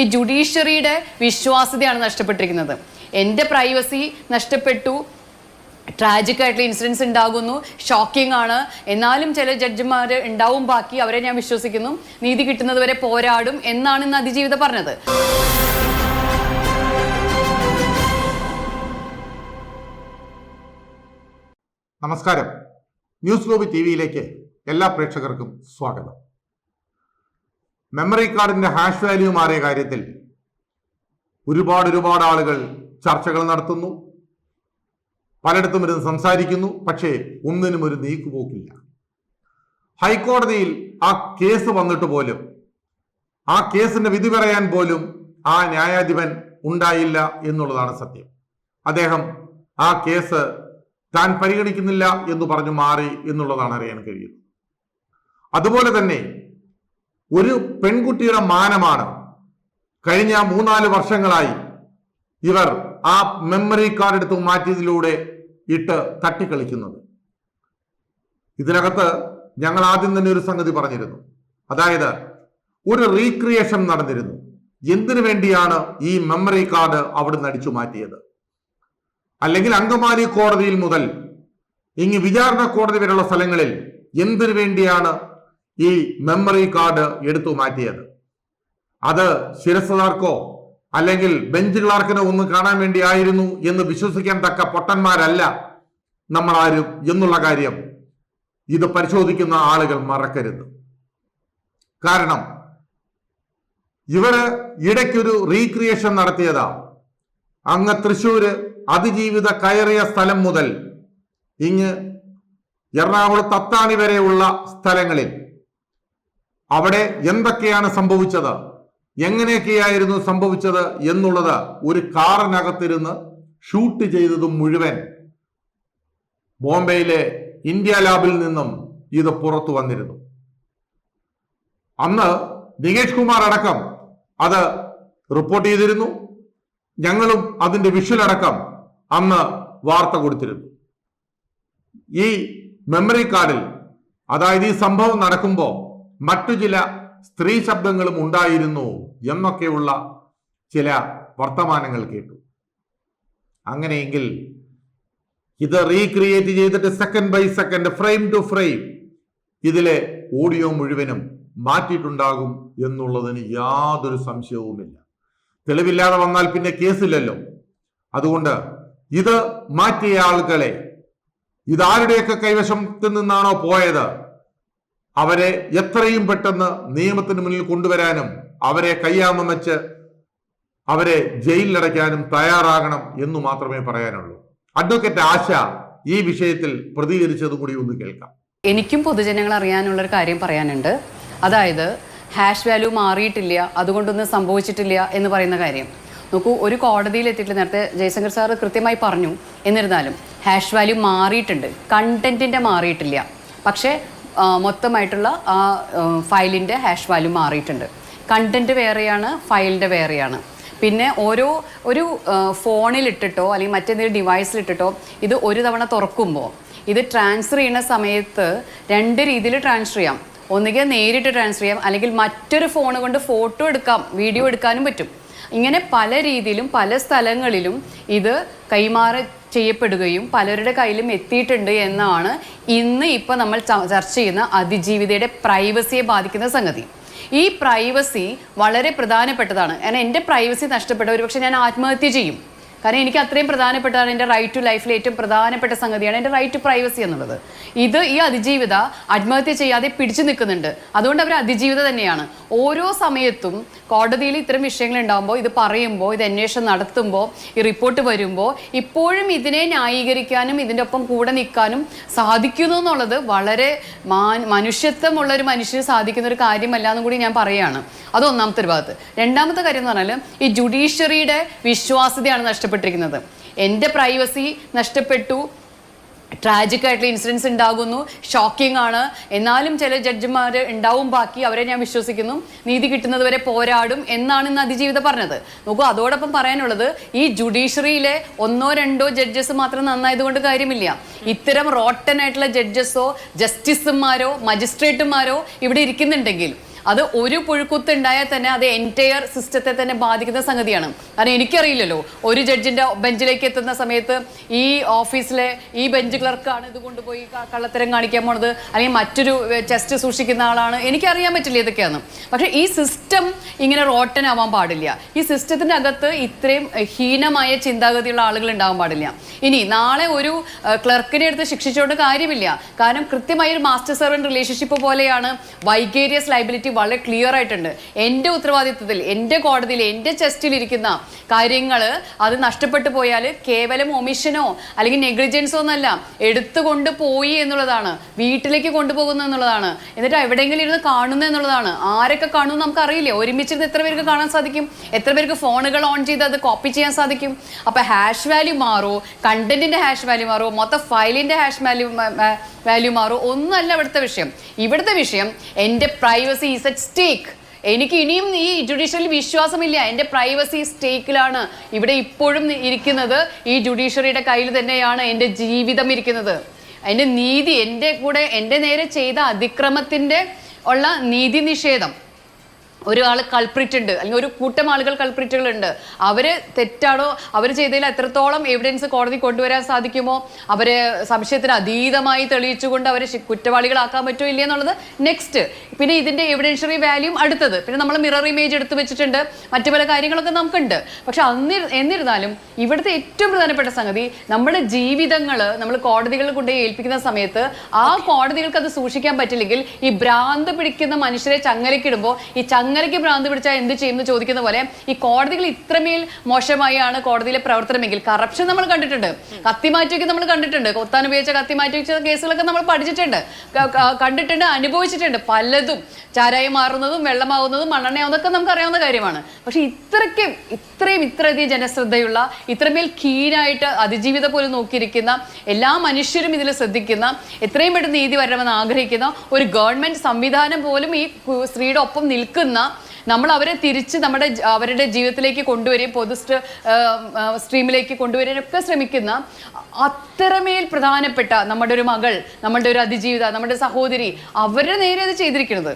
ഈ ജുഡീഷ്യറിയുടെ വിശ്വാസ്യതയാണ് നഷ്ടപ്പെട്ടിരിക്കുന്നത്. എന്റെ പ്രൈവസി നഷ്ടപ്പെട്ടു. ട്രാജിക് ആയിട്ടുള്ള ഇൻസിഡൻസ് ഉണ്ടാകുന്നു. ഷോക്കിംഗ് ആണ്. എന്നാലും ചില ജഡ്ജിമാർ ഉണ്ടാവും ബാക്കി അവരെ ഞാൻ വിശ്വസിക്കുന്നു. നീതി കിട്ടുന്നത് വരെ പോരാടും എന്നാണ് ഇന്ന് അതിജീവിത പറഞ്ഞത്. നമസ്കാരം. ന്യൂസ് ഗ്ലോബി ടി വിയിലേക്ക് എല്ലാ പ്രേക്ഷകർക്കും സ്വാഗതം. മെമ്മറി കാർഡിന്റെ ഹാഷ് വാല്യൂ മാറിയ കാര്യത്തിൽ ഒരുപാട് ഒരുപാട് ആളുകൾ ചർച്ചകൾ നടത്തുന്നു. പലയിടത്തും ഇരുന്ന് സംസാരിക്കുന്നു. പക്ഷേ ഒന്നിനും ഒരു നീക്കുപോക്കില്ല. ഹൈക്കോടതിയിൽ ആ കേസ് വന്നിട്ട് പോലും ആ കേസിന്റെ വിധി പറയാൻ പോലും ആ ന്യായാധിപൻ ഉണ്ടായില്ല എന്നുള്ളതാണ് സത്യം. അദ്ദേഹം ആ കേസ് താൻ പരിഗണിക്കുന്നില്ല എന്ന് പറഞ്ഞു മാറി എന്നുള്ളതാണ് അറിയാൻ കഴിയുന്നത്. അതുപോലെ തന്നെ ഒരു പെൺകുട്ടിയുടെ മാനമാണ്. കഴിഞ്ഞ മൂന്നാൽ വർഷങ്ങളായി ഇവർ ആ മെമ്മറി കാർഡ് എടുത്ത് മാറ്റിയതിലൂടെ ഇട്ട് തട്ടിക്കളിക്കുന്നത്. ഇതിനകത്ത് ഞങ്ങൾ ആദ്യം തന്നെ ഒരു സംഗതി പറഞ്ഞിരുന്നു. അതായത് ഒരു റീക്രിയേഷൻ നടന്നിരുന്നു. എന്തിനു വേണ്ടിയാണ് ഈ മെമ്മറി കാർഡ് അവിടുന്ന് അടിച്ചു മാറ്റിയത്? അല്ലെങ്കിൽ അങ്കമാലി കോടതിയിൽ മുതൽ ഇങ്ങ് വിചാരണ കോടതി വരെയുള്ള സ്ഥലങ്ങളിൽ എന്തിനു വേണ്ടിയാണ് ഈ മെമ്മറി കാർഡ് എടുത്തു മാറ്റിയത്. അത് ശിരസ്സദാർക്കോ അല്ലെങ്കിൽ ബെഞ്ച് ക്ലാർക്കിനോ ഒന്ന് കാണാൻ വേണ്ടി ആയിരുന്നു എന്ന് വിശ്വസിക്കാൻ തക്ക പൊട്ടന്മാരല്ല നമ്മളാരും എന്നുള്ള കാര്യം ഇത് പരിശോധിക്കുന്ന ആളുകൾ മറക്കരുത്. കാരണം ഇവർ ഇടയ്ക്കൊരു റീക്രിയേഷൻ നടത്തിയതാ. അങ്ങ് തൃശ്ശൂര് അതിജീവിത കയറിയ സ്ഥലം മുതൽ ഇങ്ങ് എറണാകുളത്ത് അത്താണി വരെയുള്ള സ്ഥലങ്ങളിൽ അവിടെ എന്തൊക്കെയാണ് സംഭവിച്ചത്? എങ്ങനെയൊക്കെയായിരുന്നു സംഭവിച്ചത് എന്നുള്ളത് ഒരു കാറിനകത്തിരുന്ന് ഷൂട്ട് ചെയ്തതും മുഴുവൻ ബോംബെയിലെ ഇന്ത്യ ലാബിൽ നിന്നും ഇത് പുറത്തു വന്നിരുന്നു. അന്ന് നികേഷ് കുമാർ അടക്കം അത് റിപ്പോർട്ട് ചെയ്തിരുന്നു. ഞങ്ങളും അതിന്റെ വിഷ്വൽ അടക്കം അന്ന് വാർത്ത കൊടുത്തിരുന്നു. ഈ മെമ്മറി കാർഡിൽ അതായത് ഈ സംഭവം നടക്കുമ്പോൾ മറ്റു ചില സ്ത്രീ ശബ്ദങ്ങളും ഉണ്ടായിരുന്നു എന്നൊക്കെയുള്ള ചില വർത്തമാനങ്ങൾ കേട്ടു. അങ്ങനെയെങ്കിൽ ഇത് റീക്രിയേറ്റ് ചെയ്തിട്ട് second by second frame to frame ഇതിലെ ഓഡിയോ മുഴുവനും മാറ്റിയിട്ടുണ്ടാകും എന്നുള്ളതിന് യാതൊരു സംശയവുമില്ല. തെളിവില്ലാതെ വന്നാൽ പിന്നെ കേസില്ലല്ലോ. അതുകൊണ്ട് ഇത് മാറ്റിയ ആളുകളെ ഇതാരുടെയൊക്കെ കൈവശത്തിൽ നിന്നാണോ പോയത്? അവരെ എത്രയും പെട്ടെന്ന് നിയമത്തിന് മുന്നിൽ കൊണ്ടുവരാനും അവരെ കയ്യാമം വെച്ച് അവരെ ജയിലിലടയ്ക്കാനും തയ്യാറാകണം എന്ന് മാത്രമേ പറയാനുള്ളൂ. അഡ്വക്കേറ്റ് ആശ ഈ വിഷയത്തിൽ പ്രതികരിച്ചത് കൂടി ഒന്ന് കേൾക്കാം. എനിക്കും പൊതുജനങ്ങൾ അറിയാനുള്ളൊരു കാര്യം പറയാനുണ്ട്. അതായത് ഹാഷ് വാല്യൂ മാറിയിട്ടില്ല അതുകൊണ്ടൊന്നും സംഭവിച്ചിട്ടില്ല എന്ന് പറയുന്ന കാര്യം. നോക്കൂ ഒരു കോടതിയിൽ എത്തിയിട്ട് നേരത്തെ ജയശങ്കർ സാർ കൃത്യമായി പറഞ്ഞു. എന്നിരുന്നാലും ഹാഷ് വാല്യൂ മാറിയിട്ടുണ്ട് കണ്ടന്റിന്റെ മാറിയിട്ടില്ല. പക്ഷേ മൊത്തമായിട്ടുള്ള ആ ഫയലിന്റെ ഹാഷ് വാല്യൂ മാറിയിട്ടുണ്ട്. കണ്ടന്റ് വേറെയാണ് ഫയലിന്റെ വേറെയാണ്. പിന്നെ ഓരോ ഒരു ഫോണിലിട്ടിട്ടോ അല്ലെങ്കിൽ മറ്റേതെങ്കിലും ഡിവൈസിലിട്ടിട്ടോ ഇത് ഒരു തവണ തുറക്കുമ്പോൾ ഇത് ട്രാൻസ്ഫർ ചെയ്യുന്ന സമയത്ത് രണ്ട് രീതിയിൽ ട്രാൻസ്ഫർ ചെയ്യാം. ഒന്നുകിൽ നേരിട്ട് ട്രാൻസ്ഫർ ചെയ്യാം അല്ലെങ്കിൽ മറ്റൊരു ഫോൺ കൊണ്ട് ഫോട്ടോ എടുക്കാം വീഡിയോ എടുക്കാനും പറ്റും. ഇങ്ങനെ പല രീതിയിലും പല സ്ഥലങ്ങളിലും ഇത് കൈമാറി ചെയ്യപ്പെടുകയും പലരുടെ കയ്യിലും എത്തിയിട്ടുണ്ട് എന്നാണ് ഇന്ന് ഇപ്പോൾ നമ്മൾ ചർച്ച ചെയ്യുന്ന അതിജീവിതയുടെ പ്രൈവസിയെ ബാധിക്കുന്ന സംഗതി. ഈ പ്രൈവസി വളരെ പ്രധാനപ്പെട്ടതാണ്. കാരണം എന്റെ പ്രൈവസി നഷ്ടപ്പെട്ട ഒരുപക്ഷെ ഞാൻ ആത്മഹത്യ ചെയ്യും. കാരണം എനിക്ക് അത്രയും പ്രധാനപ്പെട്ടതാണ് എന്റെ റൈറ്റ് ടു ലൈഫിലെ ഏറ്റവും പ്രധാനപ്പെട്ട സംഗതിയാണ് എന്റെ റൈറ്റ് ടു പ്രൈവസി എന്നുള്ളത്. ഇത് ഈ അതിജീവിത ആത്മഹത്യ ചെയ്യാതെ പിടിച്ചു നിൽക്കുന്നുണ്ട്. അതുകൊണ്ട് അവർ അതിജീവിത തന്നെയാണ്. ഓരോ സമയത്തും കോടതിയിൽ ഇത്തരം വിഷയങ്ങൾ ഉണ്ടാകുമ്പോൾ ഇത് പറയുമ്പോൾ ഇത് അന്വേഷണം നടത്തുമ്പോൾ ഈ റിപ്പോർട്ട് വരുമ്പോൾ ഇപ്പോഴും ഇതിനെ ന്യായീകരിക്കാനും ഇതിന്റെ ഒപ്പം കൂടെ നിൽക്കാനും സാധിക്കുന്നു എന്നുള്ളത് വളരെ മനുഷ്യത്വമുള്ള ഒരു മനുഷ്യന് സാധിക്കുന്ന ഒരു കാര്യമല്ല എന്നും കൂടി ഞാൻ പറയുകയാണ് അത് ഒന്നാമത്തെ ഒരു ഭാഗത്ത്. രണ്ടാമത്തെ കാര്യം എന്ന് പറഞ്ഞാൽ ഈ ജുഡീഷ്യറിയുടെ വിശ്വാസ്യതയാണ് നഷ്ടപ്പെട്ടിരിക്കുന്നത് എന്റെ പ്രൈവസി നഷ്ടപ്പെട്ടു. ട്രാജിക് ആയിട്ടുള്ള ഇൻസിഡൻസ് ഉണ്ടാകുന്നു. ഷോക്കിംഗ് ആണ്. എന്നാലും ചില ജഡ്ജിമാർ ഉണ്ടാവും ബാക്കി. അവരെ ഞാൻ വിശ്വസിക്കുന്നു. നീതി കിട്ടുന്നത് വരെ പോരാടും എന്നാണ് ഇന്ന് അതിജീവിത പറഞ്ഞത്. നോക്കൂ അതോടൊപ്പം പറയാനുള്ളത് ഈ ജുഡീഷ്യറിയിലെ ഒന്നോ രണ്ടോ ജഡ്ജസ് മാത്രം നന്നായതുകൊണ്ട് കാര്യമില്ല. ഇത്തരം റോട്ടൻ ആയിട്ടുള്ള ജഡ്ജസോ ജസ്റ്റിസുമാരോ മജിസ്ട്രേറ്റുമാരോ ഇവിടെ ഇരിക്കുന്നുണ്ടെങ്കിൽ അത് ഒരു പുഴുക്കുത്ത് ഉണ്ടായാൽ തന്നെ അത് എന്റയർ സിസ്റ്റത്തെ തന്നെ ബാധിക്കുന്ന സംഗതിയാണ്. കാരണം എനിക്കറിയില്ലല്ലോ ഒരു ജഡ്ജിന്റെ ബെഞ്ചിലേക്ക് എത്തുന്ന സമയത്ത് ഈ ഓഫീസിലെ ഈ ബെഞ്ച് ക്ലർക്കാണ് ഇത് കൊണ്ടുപോയി കള്ളത്തരം കാണിക്കാൻ പോണത് അല്ലെങ്കിൽ മറ്റൊരു ചെസ്റ്റ് സൂക്ഷിക്കുന്ന ആളാണ്. എനിക്കറിയാൻ പറ്റില്ല ഇതൊക്കെയാണ്. പക്ഷെ ഈ സിസ്റ്റം ഇങ്ങനെ റോട്ടൻ ആവാൻ പാടില്ല. ഈ സിസ്റ്റത്തിന്റെ അകത്ത് ഇത്രയും ഹീനമായ ചിന്താഗതിയുള്ള ആളുകൾ ഉണ്ടാവാൻ പാടില്ല. ഇനി നാളെ ഒരു ക്ലർക്കിനെ എടുത്ത് ശിക്ഷിച്ചുകൊണ്ട് കാര്യമില്ല. കാരണം കൃത്യമായ ഒരു മാസ്റ്റർ സെർവന്റ് റിലേഷൻഷിപ്പ് പോലെയാണ് വൈഗേരിയസ് ലൈബിലിറ്റി വളരെ ക്ലിയർ ആയിട്ടുണ്ട്. എന്റെ ഉത്തരവാദിത്വത്തിൽ എന്റെ കോടതിയിൽ എന്റെ ചെസ്റ്റിൽ ഇരിക്കുന്ന കാര്യങ്ങൾ അത് നഷ്ടപ്പെട്ടു പോയാൽ കേവലം ഒമിഷനോ അല്ലെങ്കിൽ നെഗ്ലിജൻസോ എന്നല്ല എടുത്തുകൊണ്ട് പോയി എന്നുള്ളതാണ് വീട്ടിലേക്ക് കൊണ്ടുപോകുന്നു എന്നുള്ളതാണ് എന്നിട്ട് എവിടെയെങ്കിലും ഇരുന്ന് കാണുന്നു എന്നുള്ളതാണ്. ആരൊക്കെ കാണുന്നു നമുക്ക് അറിയില്ല ഒരുമിച്ചിരുന്ന് എത്ര പേർക്ക് കാണാൻ സാധിക്കും? എത്ര പേർക്ക് ഫോണുകൾ ഓൺ ചെയ്ത് അത് കോപ്പി ചെയ്യാൻ സാധിക്കും? അപ്പൊ ഹാഷ് വാല്യൂ മാറോ? കണ്ടന്റിന്റെ ഹാഷ് വാല്യൂ മാറോ? മൊത്തം ഫയലിന്റെ ഹാഷ് വാല്യൂ വാല്യൂ മാറോ? ഒന്നല്ല ഇവിടുത്തെ വിഷയം. ഇവിടുത്തെ വിഷയം എന്റെ പ്രൈവസി ഈസ് അറ്റ് സ്റ്റേക്ക് എനിക്ക് ഇനിയും ഈ ജുഡീഷ്യറിൽ വിശ്വാസമില്ല. എന്റെ പ്രൈവസി സ്റ്റേക്കിലാണ് ഇവിടെ ഇപ്പോഴും ഇരിക്കുന്നത്. ഈ ജുഡീഷ്യറിയുടെ കയ്യിൽ തന്നെയാണ് എന്റെ ജീവിതം ഇരിക്കുന്നത്. അതിന്റെ നീതി എന്റെ കൂടെ എന്റെ നേരെ ചെയ്ത അതിക്രമത്തിന്റെ ഉള്ള നീതി നിഷേധം. ഒരാൾ കൾപ്രിറ്റ് ഉണ്ട്. അല്ലെങ്കിൽ ഒരു കൂട്ടം ആളുകൾ കൾപ്രിറ്റുകൾ ഉണ്ട് അവർ തെറ്റാണോ? അവർ ചെയ്തതിൽ എത്രത്തോളം എവിഡൻസ് കോടതി കൊണ്ടുവരാൻ സാധിക്കുമോ? അവരെ സംശയത്തിന് അതീതമായി തെളിയിച്ചുകൊണ്ട് അവരെ കുറ്റവാളികളാക്കാൻ പറ്റുമോ ഇല്ല എന്നുള്ളത് നെക്സ്റ്റ് പിന്നെ ഇതിന്റെ എവിഡൻഷ്യറി വാല്യൂം അടുത്തത്. പിന്നെ നമ്മൾ മിറർ ഇമേജ് എടുത്തു വെച്ചിട്ടുണ്ട്. മറ്റു പല കാര്യങ്ങളൊക്കെ നമുക്കുണ്ട്. പക്ഷെ അന്നി എന്നിരുന്നാലും ഇവിടുത്തെ ഏറ്റവും പ്രധാനപ്പെട്ട സംഗതി നമ്മുടെ ജീവിതങ്ങൾ നമ്മൾ കോടതികളിൽ കൊണ്ടുപോയി ഏൽപ്പിക്കുന്ന സമയത്ത് ആ കോടതികൾക്ക് അത് സൂക്ഷിക്കാൻ പറ്റില്ലെങ്കിൽ ഈ ഭ്രാന്ത് പിടിക്കുന്ന മനുഷ്യരെ ചങ്ങലക്കിടുമ്പോൾ ഈ ചങ്ങലയ്ക്ക് ഭ്രാന്ത് പിടിച്ചാൽ എന്ത് ചെയ്യും എന്ന് ചോദിക്കുന്ന പോലെ ഈ കോടതികൾ ഇത്രമേൽ മോശമായാണ് കോടതിയിലെ പ്രവർത്തനമെങ്കിൽ കറപ്ഷൻ നമ്മൾ കണ്ടിട്ടുണ്ട്. കത്തിമാറ്റിയൊക്കെ നമ്മൾ കണ്ടിട്ടുണ്ട്. കൊത്താൻ ഉപയോഗിച്ച കത്തി മാറ്റി വെച്ച കേസുകളൊക്കെ നമ്മൾ പഠിച്ചിട്ടുണ്ട്. കണ്ടിട്ടുണ്ട് അനുഭവിച്ചിട്ടുണ്ട്. പലതും ചാരായി മാറുന്നതും വെള്ളമാവുന്നതും മണ്ണെണ്ണയാവുന്നതൊക്കെ നമുക്ക് അറിയാവുന്ന കാര്യമാണ്. പക്ഷെ ഇത്രയ്ക്കും ഇത്രയും ഇത്രയധികം ജനശ്രദ്ധയുള്ള ഇത്രമേൽ കീഴായിട്ട് അതിജീവിത പോലും നോക്കിയിരിക്കുന്ന എല്ലാ മനുഷ്യരും ഇതിൽ ശ്രദ്ധിക്കുന്ന എത്രയും പെട്ടെന്ന് നീതി വരണമെന്ന് ആഗ്രഹിക്കുന്ന ഒരു ഗവൺമെന്റ് സംവിധാനം പോലും ഈ സ്ത്രീയുടെ ഒപ്പം നിൽക്കുന്ന നമ്മൾ അവരെ തിരിച്ച് നമ്മുടെ അവരുടെ ജീവിതത്തിലേക്ക് കൊണ്ടുവരികയും പൊതു സ്ട്രീമിലേക്ക് കൊണ്ടുവരാനൊക്കെ ശ്രമിക്കുന്ന അത്രമേൽ പ്രധാനപ്പെട്ട നമ്മുടെ ഒരു മകൾ നമ്മുടെ ഒരു അതിജീവിത നമ്മുടെ സഹോദരി അവരുടെ നേരെ അത് ചെയ്തിരിക്കുന്നത്.